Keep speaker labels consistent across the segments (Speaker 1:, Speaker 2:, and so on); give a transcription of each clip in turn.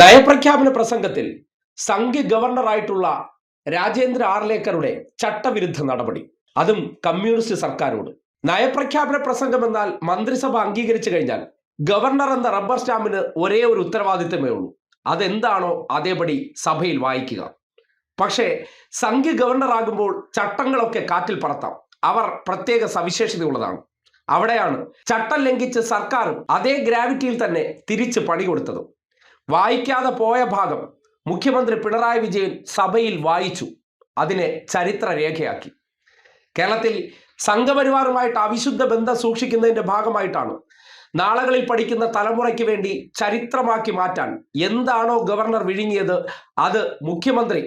Speaker 1: നയപ്രഖ്യാപന പ്രസംഗത്തിൽ സംഘ് ഗവർണറായിട്ടുള്ള രാജേന്ദ്ര ആർലേക്കറുടെ ചട്ടവിരുദ്ധ നടപടി. അതും കമ്മ്യൂണിസ്റ്റ് സർക്കാരോട്. നയപ്രഖ്യാപന പ്രസംഗം എന്നാൽ മന്ത്രിസഭ അംഗീകരിച്ചു കഴിഞ്ഞാൽ ഗവർണർ എന്ന റബ്ബർ സ്റ്റാമ്പിന് ഒരേ ഒരു ഉത്തരവാദിത്തമേ ഉള്ളൂ. അതെന്താണോ അതേപടി സഭയിൽ വായിക്കുക. പക്ഷേ സംഘ് ഗവർണർ ആകുമ്പോൾ ചട്ടങ്ങളൊക്കെ കാറ്റിൽ പറത്താം. അവർ പ്രത്യേക സവിശേഷതയുള്ളതാണ്. അവിടെയാണ് ചട്ടം ലംഘിച്ച് സർക്കാരും അതേ ഗ്രാവിറ്റിയിൽ തന്നെ തിരിച്ച് പണി കൊടുത്തതും. വായിക്കാതെ പോയ ഭാഗം മുഖ്യമന്ത്രി പിണറായി വിജയൻ സഭയിൽ വായിച്ചു. അതിനെ ചരിത്ര രേഖയാക്കി കേരളത്തിൽ സംഘപരിവാറുമായിട്ട് അവിശുദ്ധ ബന്ധം സൂക്ഷിക്കുന്നതിന്റെ ഭാഗമായിട്ടാണ് നാളുകളിൽ പഠിക്കുന്ന തലമുറയ്ക്ക് വേണ്ടി ചരിത്രമാക്കി മാറ്റാൻ എന്താണോ ഗവർണർ വിഴുങ്ങിയത് അത് മുഖ്യമന്ത്രി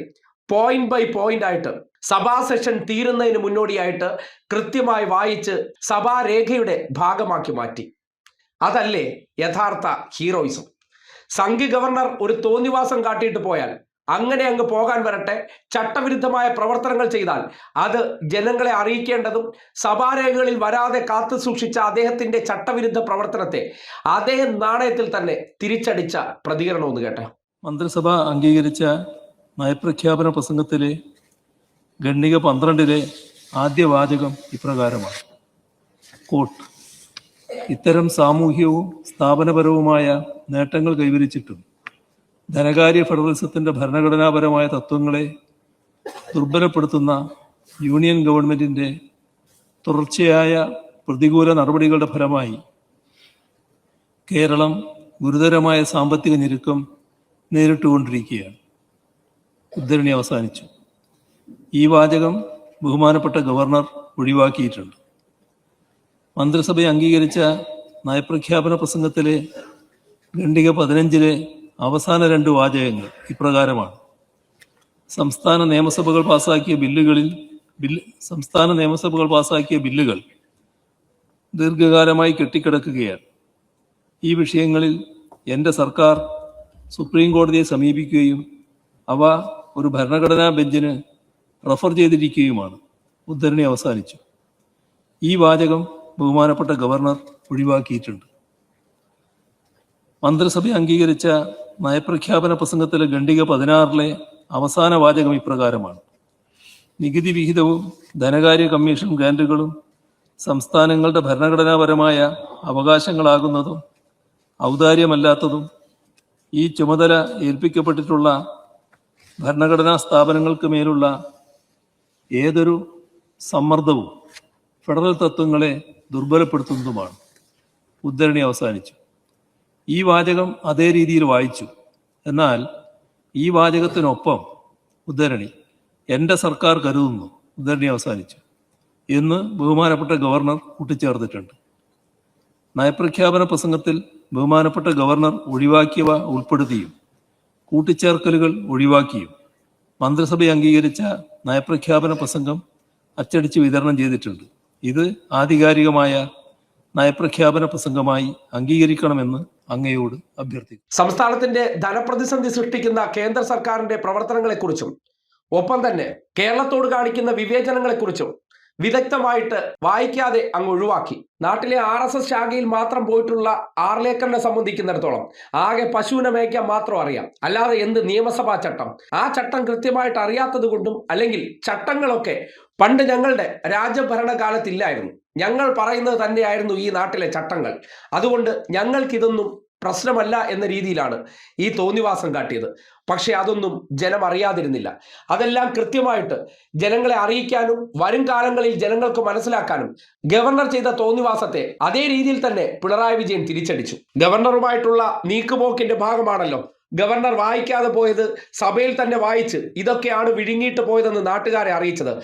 Speaker 1: പോയിന്റ് ബൈ പോയിന്റ് ആയിട്ട് സഭാ സെഷൻ തീരുന്നതിന് മുന്നോടിയായിട്ട് കൃത്യമായി വായിച്ച് സഭാരേഖയുടെ ഭാഗമാക്കി മാറ്റി. അതല്ലേ യഥാർത്ഥ ഹീറോയിസം? സംഘ് ഗവർണർ ഒരു തോന്നിവാസം കാട്ടിയിട്ട് പോയാൽ അങ്ങനെ അങ്ങ് പോകാൻ വരട്ടെ ചട്ടവിരുദ്ധമായ പ്രവർത്തനങ്ങൾ ചെയ്താൽ അത് ജനങ്ങളെ അറിയിക്കേണ്ടതും സഭാരേഖകളിൽ വരാതെ കാത്തു സൂക്ഷിച്ച അദ്ദേഹത്തിന്റെ ചട്ടവിരുദ്ധ പ്രവർത്തനത്തെ അതേ നാണയത്തിൽ തന്നെ തിരിച്ചടിച്ച പ്രതികരണം ഒന്ന് കേട്ടെ.
Speaker 2: മന്ത്രിസഭ അംഗീകരിച്ച നയപ്രഖ്യാപന പ്രസംഗത്തിലെ ഗണ്ണിക പന്ത്രണ്ടിലെ ആദ്യ വാചകം ഇപ്രകാരമാണ്. കോട്ട് ഇത്തരം സാമൂഹ്യവും സ്ഥാപനപരവുമായ നേട്ടങ്ങൾ കൈവരിച്ചിട്ടും ധനകാര്യ ഫെഡറലിസത്തിന്റെ ഭരണഘടനാപരമായ തത്വങ്ങളെ ദുർബലപ്പെടുത്തുന്ന യൂണിയൻ ഗവൺമെന്റിന്റെ തുടർച്ചയായ പ്രതികൂല നടപടികളുടെ ഫലമായി കേരളം ഗുരുതരമായ സാമ്പത്തിക ഞെരുക്കം നേരിട്ടുകൊണ്ടിരിക്കുകയാണ്. ഉദ്ധരണി അവസാനിച്ചു. ഈ വാചകം ബഹുമാനപ്പെട്ട ഗവർണർ ഒഴിവാക്കിയിട്ടുണ്ട്. മന്ത്രിസഭ അംഗീകരിച്ച നയപ്രഖ്യാപന പ്രസംഗത്തിലെ ഖണ്ഡിക പതിനഞ്ചിലെ അവസാന രണ്ട് വാചകങ്ങൾ ഇപ്രകാരമാണ്. സംസ്ഥാന നിയമസഭകൾ പാസാക്കിയ ബില്ലുകളിൽ ബില്ല് സംസ്ഥാന നിയമസഭകൾ പാസാക്കിയ ബില്ലുകൾ ദീർഘകാലമായി കെട്ടിക്കിടക്കുകയാണ്. ഈ വിഷയങ്ങളിൽ എന്റെ സർക്കാർ സുപ്രീം കോടതിയെ സമീപിക്കുകയും അവ ഒരു ഭരണഘടനാ ബെഞ്ചിന് റഫർ ചെയ്തിരിക്കുകയുമാണ്. ഉദ്ധരണി അവസാനിച്ചു. ഈ വാചകം ബഹുമാനപ്പെട്ട ഗവർണർ ഒഴിവാക്കിയിട്ടുണ്ട്. മന്ത്രിസഭ അംഗീകരിച്ച നയപ്രഖ്യാപന പ്രസംഗത്തിലെ ഖണ്ഡിക പതിനാറിലെ അവസാന വാചകം ഇപ്രകാരമാണ്. നികുതി വിഹിതവും ധനകാര്യ കമ്മീഷൻ ഗ്രാൻഡുകളും സംസ്ഥാനങ്ങളുടെ ഭരണഘടനാപരമായ അവകാശങ്ങളാകുന്നതും ഔദാര്യമല്ലാത്തതും ഈ ചുമതല ഏൽപ്പിക്കപ്പെട്ടിട്ടുള്ള ഭരണഘടനാ സ്ഥാപനങ്ങൾക്ക് മേലുള്ള ഏതൊരു സമ്മർദ്ദവും ഫെഡറൽ തത്വങ്ങളെ ദുർബലപ്പെടുത്തുന്നതുമാണ്. ഉദ്ധരണി അവസാനിച്ചു. ഈ വാചകം അതേ രീതിയിൽ വായിച്ചു. എന്നാൽ ഈ വാചകത്തിനൊപ്പം ഉദ്ധരണി എന്റെ സർക്കാർ കരുതുന്നു ഉദ്ധരണി അവസാനിച്ചു. എന്ന് ബഹുമാനപ്പെട്ട ഗവർണർ കൂട്ടിച്ചേർത്തിട്ടുണ്ട് നയപ്രഖ്യാപന പ്രസംഗത്തിൽ ബഹുമാനപ്പെട്ട ഗവർണർ ഒഴിവാക്കിയവ ഉൾപ്പെടുത്തിയും കൂട്ടിച്ചേർക്കലുകൾ ഒഴിവാക്കിയും മന്ത്രിസഭ അംഗീകരിച്ച നയപ്രഖ്യാപന പ്രസംഗം അച്ചടിച്ച് വിതരണം ചെയ്തിട്ടുണ്ട്. ഇത് ആധികാരികമായ നയപ്രഖ്യാപന പ്രസംഗമായി അംഗീകരിക്കണമെന്ന് അങ്ങയോട് അഭ്യർത്ഥിക്കും
Speaker 1: സംസ്ഥാനത്തിന്റെ ധനപ്രതിസന്ധി സൃഷ്ടിക്കുന്ന കേന്ദ്ര സർക്കാരിന്റെ പ്രവർത്തനങ്ങളെക്കുറിച്ചും ഒപ്പം തന്നെ കേരളത്തോട് കാണിക്കുന്ന വിവേചനങ്ങളെക്കുറിച്ചും വിദഗ്ധമായിട്ട് വായിക്കാതെ അങ്ങ് ഒഴിവാക്കി. നാട്ടിലെ ആർ എസ് എസ് ശാഖയിൽ മാത്രം പോയിട്ടുള്ള ആർലേക്കറിനെ സംബന്ധിക്കുന്നിടത്തോളം ആകെ പശുവിനെ മേയ്ക്കാൻ മാത്രം അറിയാം. അല്ലാതെ എന്ത് നിയമസഭാ ചട്ടം? ആ ചട്ടം കൃത്യമായിട്ട് അറിയാത്തത് കൊണ്ടും അല്ലെങ്കിൽ ചട്ടങ്ങളൊക്കെ പണ്ട് ഞങ്ങളുടെ രാജ്യഭരണകാലത്തില്ലായിരുന്നു ഞങ്ങൾ പറയുന്നത് തന്നെയായിരുന്നു ഈ നാട്ടിലെ ചട്ടങ്ങൾ. അതുകൊണ്ട് ഞങ്ങൾക്കിതൊന്നും പ്രശ്നമല്ല എന്ന രീതിയിലാണ് ഈ തോന്നിവാസം കാട്ടിയത്. പക്ഷെ അതൊന്നും ജനം അറിയാതിരുന്നില്ല. അതെല്ലാം കൃത്യമായിട്ട് ജനങ്ങളെ അറിയിക്കാനും വരും കാലങ്ങളിൽ ജനങ്ങൾക്ക് മനസ്സിലാക്കാനും ഗവർണർ ചെയ്ത തോന്നിവാസത്തെ അതേ രീതിയിൽ തന്നെ പിണറായി വിജയൻ തിരിച്ചടിച്ചു. ഗവർണറുമായിട്ടുള്ള നീക്കുപോക്കിന്റെ ഭാഗമാണല്ലോ ഗവർണർ വായിക്കാതെ പോയത്. സഭയിൽ തന്നെ വായിച്ച് ഇതൊക്കെയാണ് വിഴുങ്ങിയിട്ട് പോയതെന്ന് നാട്ടുകാരെ അറിയിച്ചത്.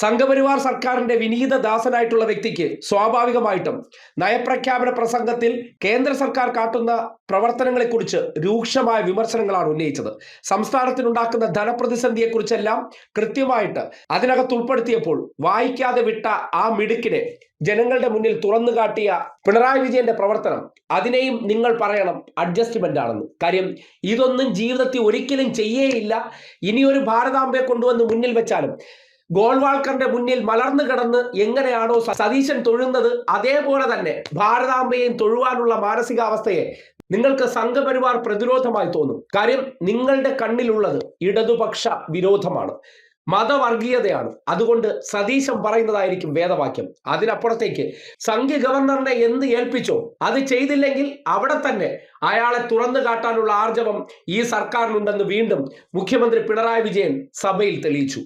Speaker 1: സംഘപരിവാർ സർക്കാരിന്റെ വിനീത ദാസനായിട്ടുള്ള വ്യക്തിക്ക് സ്വാഭാവികമായിട്ടും നയപ്രഖ്യാപന പ്രസംഗത്തിൽ കേന്ദ്ര സർക്കാർ കാട്ടുന്ന പ്രവർത്തനങ്ങളെക്കുറിച്ച് രൂക്ഷമായ വിമർശനങ്ങളാണ് ഉന്നയിച്ചത്. സംസ്ഥാനത്തിനുണ്ടാക്കുന്ന ധനപ്രതിസന്ധിയെക്കുറിച്ചെല്ലാം കൃത്യമായിട്ട് അതിനകത്ത് ഉൾപ്പെടുത്തിയപ്പോൾ വായിക്കാതെ വിട്ട ആ മിടുക്കിനെ ജനങ്ങളുടെ മുന്നിൽ തുറന്നു കാട്ടിയ പിണറായി വിജയന്റെ പ്രവർത്തനം അതിനെയും നിങ്ങൾ പറയണം അഡ്ജസ്റ്റ്മെന്റ് ആണെന്ന്. കാര്യം ഇതൊന്നും ജീവിതത്തിൽ ഒരിക്കലും ചെയ്യേയില്ല. ഇനിയൊരു ഭാരതാംബയെ കൊണ്ടുവന്ന് മുന്നിൽ വെച്ചാലും ഗോൾവാൾക്കറിന്റെ മുന്നിൽ മലർന്നു കിടന്ന് എങ്ങനെയാണോ സതീശൻ തൊഴുന്നത് അതേപോലെ തന്നെ ഭാരതാംബയെയും തൊഴുവാനുള്ള മാനസികാവസ്ഥയെ നിങ്ങൾക്ക് സംഘപരിവാർ പ്രതിരോധമായി തോന്നും. കാര്യം നിങ്ങളുടെ കണ്ണിലുള്ളത് ഇടതുപക്ഷ വിരോധമാണ് മതവർഗീയതയാണ്. അതുകൊണ്ട് സതീശൻ പറയുന്നതായിരിക്കും വേദവാക്യം. അതിനപ്പുറത്തേക്ക് സംഘ്യ ഗവർണറിനെ എന്ത് ഏൽപ്പിച്ചോ അത് ചെയ്തില്ലെങ്കിൽ അവിടെ തന്നെ അയാളെ തുറന്നു കാട്ടാനുള്ള ആർജവം ഈ സർക്കാരിനുണ്ടെന്ന് വീണ്ടും മുഖ്യമന്ത്രി പിണറായി വിജയൻ സഭയിൽ തെളിയിച്ചു.